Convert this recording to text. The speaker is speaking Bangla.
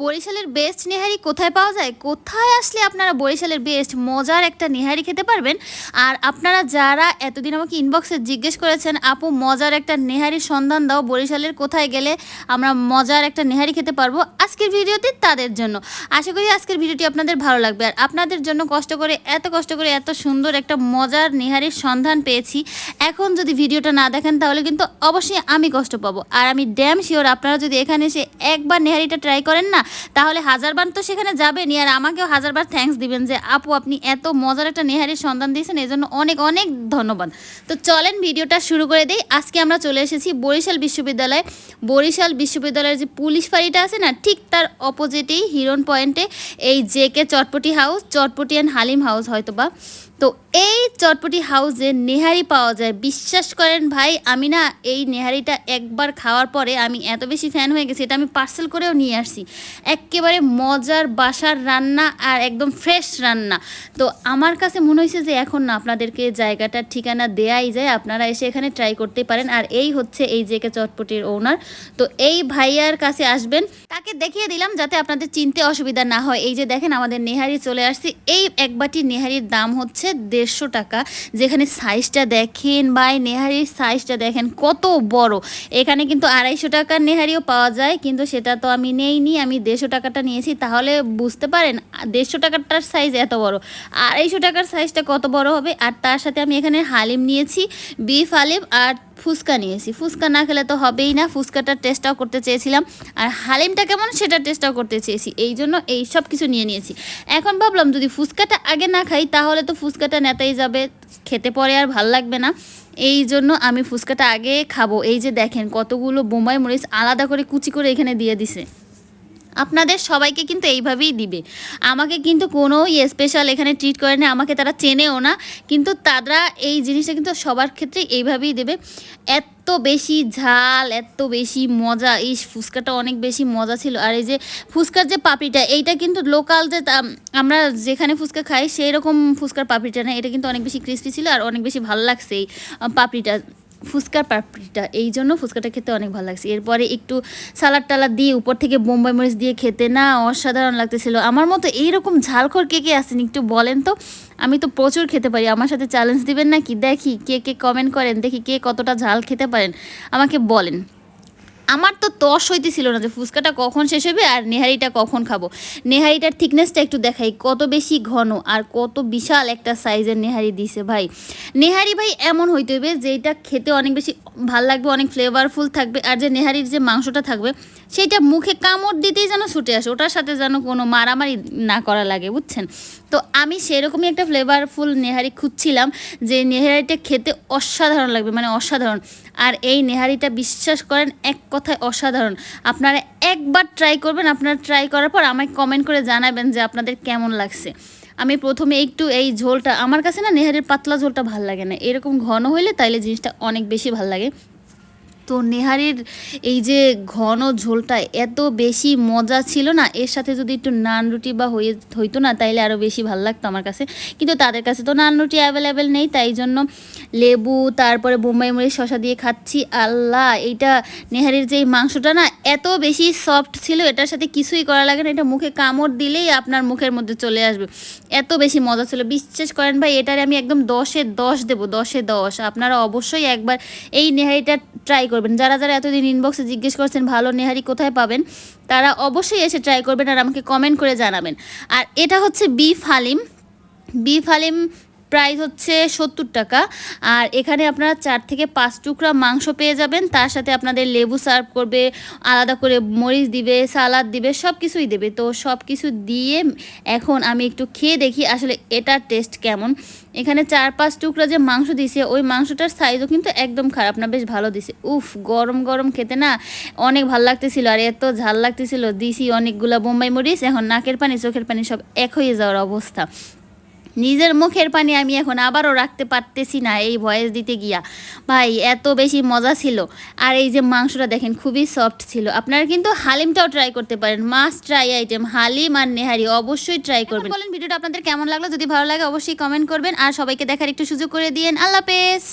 বরিশালের বেস্ট নেহারি কোথায় পাওয়া যায়? কোথায় আসলে আপনারা বরিশালের বেস্ট মজার একটা নেহারি খেতে পারবেন? আর আপনারা যারা এতদিন আমাকে ইনবক্সে জিজ্ঞেস করেছেন, আপু, মজার একটা নেহারির সন্ধান দাও, বরিশালের কোথায় গেলে আমরা মজার একটা নেহারি খেতে পারব? আজকের ভিডিওতে তাদের জন্য। আশা করি আজকের ভিডিওটি আপনাদের ভালো লাগবে। আর আপনাদের জন্য কষ্ট করে, এত কষ্ট করে, এত সুন্দর একটা মজার নেহারির সন্ধান পেয়েছি। এখন যদি ভিডিওটা না দেখেন, তাহলে কিন্তু অবশ্যই আমি কষ্ট পাবো। আর আমি ড্যাম শিওর আপনারা যদি এখানে এসে একবার নেহারিটা ট্রাই করেন না তাহলে হাজারবার তো সেখানে যাবেনই আর আমাকেও হাজারবার থ্যাঙ্কস দিবেন যে, আপু, আপনি এত মজার একটা নেহারির সন্ধান দিয়েছেন এই জন্য অনেক অনেক ধন্যবাদ। তো চলেন ভিডিওটা শুরু করে দেই। আজকে আমরা চলে এসেছি বরিশাল বিশ্ববিদ্যালয়ে। বরিশাল বিশ্ববিদ্যালয়ের যে পুলিশ ফাঁড়িটা আছে না, ঠিক তার অপোজিটেই হিরন পয়েন্টে এই JK Chotpoti house Chotpoti and Haleem house হয়তো বা তো এই চটপটি হাউসে নেহারি পাওয়া যায়। বিশ্বাস করেন ভাই, আমি না এই নেহারিটা একবার খাওয়ার পরে আমি এত বেশি ফ্যান হয়ে গেছি, এটা আমি পার্সেল করেও নিয়ে আসছি। একেবারে মজার বাসার রান্না আর একদম ফ্রেশ রান্না। তো আমার কাছে মনে হয়েছে যে এখন না আপনাদেরকে জায়গাটার ঠিকানা দেয়াই যায়, আপনারা এসে এখানে ট্রাই করতে পারেন। আর এই হচ্ছে এই জেকে চটপটির ওনার তো এই ভাইয়ার কাছে আসবেন। তাকে দেখিয়ে দিলাম যাতে আপনাদের চিনতে অসুবিধা না হয়। এই যে দেখেন আমাদের নেহারি চলে আসছে। এই এক বাটি নেহারির দাম হচ্ছে দেড়শো টাকা, যেখানে সাইজটা দেখেন বাই নেহারির সাইজটা দেখেন কত বড়। এখানে কিন্তু আড়াইশো টাকার নেহারিও পাওয়া যায়, কিন্তু সেটা তো আমি নেইনি, আমি দেড়শো টাকাটা নিয়েছি। তাহলে বুঝতে পারেন, দেড়শো টাকারটার সাইজ এত বড়। আড়াইশো টাকার সাইজটা কত বড় হবে? আর তার সাথে আমি এখানে হালিম নিয়েছি বিফ হালিম আর ফুচকা নিয়েছি। ফুচকা না খেলে তো হবেই না। ফুচকাটা টেস্টটাও করতে চেয়েছিলাম। আর হালিমটা কেমন সেটা টেস্টটাও করতে চেয়েছি। এই জন্য এই সব কিছু নিয়ে নিয়েছি। এখন ভাবলাম যদি ফুচকাটা আগে না খাই, তাহলে তো ফুচকাটা নেতাই যাবে। খেতে পরে আর ভালো লাগবে না। এই জন্য আমি ফুচকাটা আগে খাব। এই যে দেখেন, কতগুলো বোমাই মরিচ আলাদা করে কুচি করে এখানে দিয়ে দিছে। আপনাদের সবাইকে কিন্তু এইভাবেই দিবে। আমাকে কিন্তু কোনো স্পেশাল এখানে ট্রিট করে না, আমাকে তারা চেনেও না, কিন্তু তারা এই জিনিসটা কিন্তু সবার ক্ষেত্রে এইভাবেই দেবে। এত বেশি ঝাল, এত বেশি মজা এই ফুচকাটা অনেক বেশি মজা ছিল। আর এই যে ফুচকার যে পাপড়িটা, এইটা কিন্তু লোকাল যে আমরা যেখানে ফুচকা খাই সেই রকম ফুচকার পাপড়িটা না, এটা কিন্তু অনেক বেশি ক্রিস্পি ছিল আর অনেক বেশি ভালো লাগছে এই পাপড়িটা। ফুচকার পাপড়িটা, এই জন্য ফুচকাটা খেতে অনেক ভালো লাগছে। এরপরে একটু সালাড টালাদ দিয়ে উপর থেকে বোম্বাই মরিচ দিয়ে খেতে না অসাধারণ লাগতেছিল। আমার মতো এইরকম ঝালখোর কে কে আসেন একটু বলেন তো? আমি তো প্রচুর খেতে পারি। আমার সাথে চ্যালেঞ্জ দিবেন নাকি? দেখি কে কে কমেন্ট করেন, দেখি কে কতটা ঝাল খেতে পারেন। আমাকে বলেন। আমার তো তস হইতেছিল না যে ফুচকাটা কখন শেষ হবে আর নেহারিটা কখন খাব। নেহারিটার থিকনেসটা একটু দেখাই, কত বেশি ঘন আর কত বিশাল একটা সাইজের নেহারি দিছে ভাই। নেহারি ভাই, এমন হইতে হবে যে এটা খেতে অনেক বেশি ভালো লাগবে, অনেক ফ্লেভারফুল থাকবে আর যে নেহারির যে মাংসটা থাকবে সেইটা মুখে কামড় দিতেই যেন ছুটে আসে, ওটার সাথে যেন কোনো মারামারি না করা লাগে, বুঝছেন? তো আমি সেরকমই একটা ফ্লেভারফুল নেহারি খুঁজছিলাম, যে নেহারিটা খেতে অসাধারণ লাগবে মানে অসাধারণ। আর এই নেহারিটা বিশ্বাস করেন, এক কথায় অসাধারণ। আপনারা একবার ট্রাই করবেন, আপনারা ট্রাই করার পর আমাকে কমেন্ট করে জানাবেন যে আপনাদের কেমন লাগছে। আমি প্রথমে একটু এই ঝোলটা, আমার কাছে না নেহারির পাতলা ঝোলটা ভালো লাগে না। এরকম ঘন হইলে তাইলে জিনিসটা অনেক বেশি ভালো লাগে। তো নেহারির এই যে ঘন ঝোলটা এত বেশি মজা ছিল না, এর সাথে যদি একটু নান রুটি বা হয়ে, হইতো না, তাইলে আরও বেশি ভালো লাগতো আমার কাছে। কিন্তু তাদের কাছে তো নান রুটি অ্যাভেলেবেল নেই, তাই জন্য লেবু, তারপরে বোম্বাই মরিচ শশা দিয়ে খাচ্ছি। আল্লাহ, এইটা নেহারির যে মাংসটা না, এত বেশি সফট ছিল, এটার সাথে কিছুই করা লাগে না, এটা মুখে কামড় দিলেই আপনার মুখের মধ্যে চলে আসবে। এত বেশি মজা ছিল। বিশ্বাস করেন ভাই, এটার আমি একদম দশে দশ দেবো, দশে দশ। আপনারা অবশ্যই একবার এই নেহারিটা ট্রাই করবেন। যারা যারা এতদিন ইনবক্সে জিজ্ঞেস করছেন, ভালো নেহারি কোথায় পাবেন? তারা অবশ্যই এসে ট্রাই করবেন আর আমাকে কমেন্ট করে জানাবেন। আর এটা হচ্ছে বি ফালিম বি হালিম প্রাইস হচ্ছে সত্তর টাকা। আর এখানে আপনারা চার থেকে পাঁচ টুকরা মাংস পেয়ে যাবেন। তার সাথে আপনাদের লেবু সার্ভ করবে, আলাদা করে মরিচ দিবে, সালাদ দিবে সব কিছুই দেবে। তো সব কিছু দিয়ে এখন আমি একটু খেয়ে দেখি আসলে এটার টেস্ট কেমন। এখানে চার পাঁচ টুকরা যে মাংস দিছে ওই মাংসটার সাইজও কিন্তু একদম খারাপ না, বেশ ভালো দিছে উফ, গরম গরম খেতে না অনেক ভালো লাগতেছিল। আর এত ঝাল লাগতেছিল, দিছি অনেকগুলা বোম্বাই মরিচ, এখন নাকের পানি, চোখের পানি সব এক হয়ে যাওয়ার অবস্থা। নিজের মুখের পানি আমি এখন আবারও রাখতে পারতেছি না এই ভয়েস দিতে গিয়া। ভাই এত বেশি মজা ছিল। আর এই যে মাংসটা দেখেন খুবই সফট ছিল। আপনারা কিন্তু হালিমটাও ট্রাই করতে পারেন। মাস্ট ট্রাই আইটেম হালিম আর নেহারি অবশ্যই ট্রাই করবেন। বলেন ভিডিওটা আপনাদের কেমন লাগল? যদি ভালো লাগে অবশ্যই কমেন্ট করবেন। আর সবাইকে দেখার একটু সুযোগ করে দিয়েন। আল্লাহ হাফেজ।